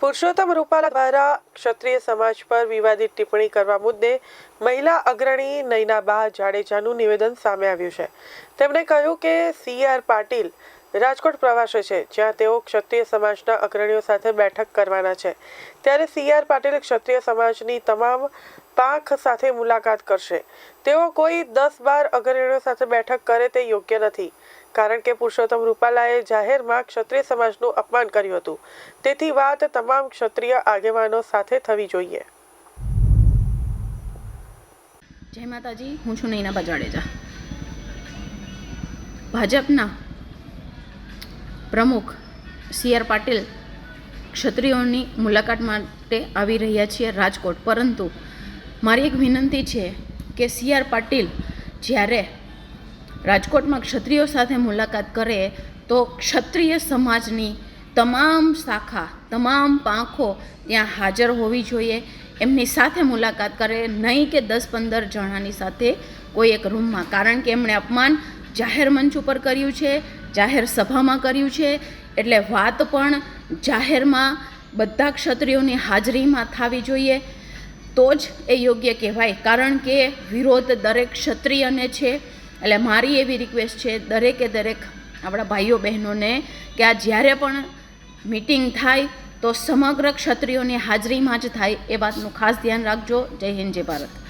પુરુષોત્તમ રૂપાલા દ્વારા ક્ષત્રિય સમાજ પર વિવાદિત ટિપ્પણી કરવા મુદ્દે મહિલા અગ્રણી નૈનાબા જાડેજાનું નિવેદન સામે આવ્યું છે. તેમણે કહ્યું કે સી આર પાટીલ રાજકોટ પ્રવાસે છે, જ્યાં તેઓ ક્ષત્રિય સમાજના અગ્રણીઓ સાથે બેઠક કરવાના છે. ત્યારે સી આર પાટીલ ક્ષત્રિય સમાજની તમામ પાંખ સાથે મુલાકાત કરશે. તેઓ કોઈ દસ બાર અગ્રણીઓ સાથે બેઠક કરે તે યોગ્ય નથી, કારણ કે પુરુષોત્તમ રૂપાલાએ જાહેરમાં ક્ષત્રિય સમાજનું અપમાન કર્યું હતું. તેથી વાત તમામ ક્ષત્રિય આગેવાનો સાથે થવી જોઈએ. જય માતાજી, હું છું નૈના બજાડેજા. ભાજપના પ્રમુખ સી આર પાટીલ ક્ષત્રિયોની મુલાકાત માટે આવી રહ્યા છીએ રાજકોટ, પરંતુ મારી એક વિનંતી છે કે સી આર પાટીલ જ્યારે રાજકોટમાં ક્ષત્રિયો સાથે મુલાકાત કરે, તો ક્ષત્રિય સમાજની તમામ શાખા, તમામ પાંખો ત્યાં હાજર હોવી જોઈએ. એમની સાથે મુલાકાત કરે, નહીં કે દસ પંદર જણાની સાથે કોઈ એક રૂમમાં. કારણ કે એમણે અપમાન જાહેર મંચ ઉપર કર્યું છે, જાહેર સભામાં કર્યું છે, એટલે વાત પણ જાહેરમાં બધા ક્ષત્રિયોની હાજરીમાં થવી જોઈએ. તો જ એ યોગ્ય કહેવાય. કારણ કે વિરોધ દરેક ક્ષત્રિયને છે. એટલે મારી એવી રિક્વેસ્ટ છે, દરેકે દરેક આપણા ભાઈઓ બહેનોને કે આ જ્યારે પણ મિટિંગ થાય તો સમગ્ર ક્ષત્રિયોની હાજરીમાં જ થાય એ વાતનું ખાસ ધ્યાન રાખજો. જય હિન્દ, જય ભારત.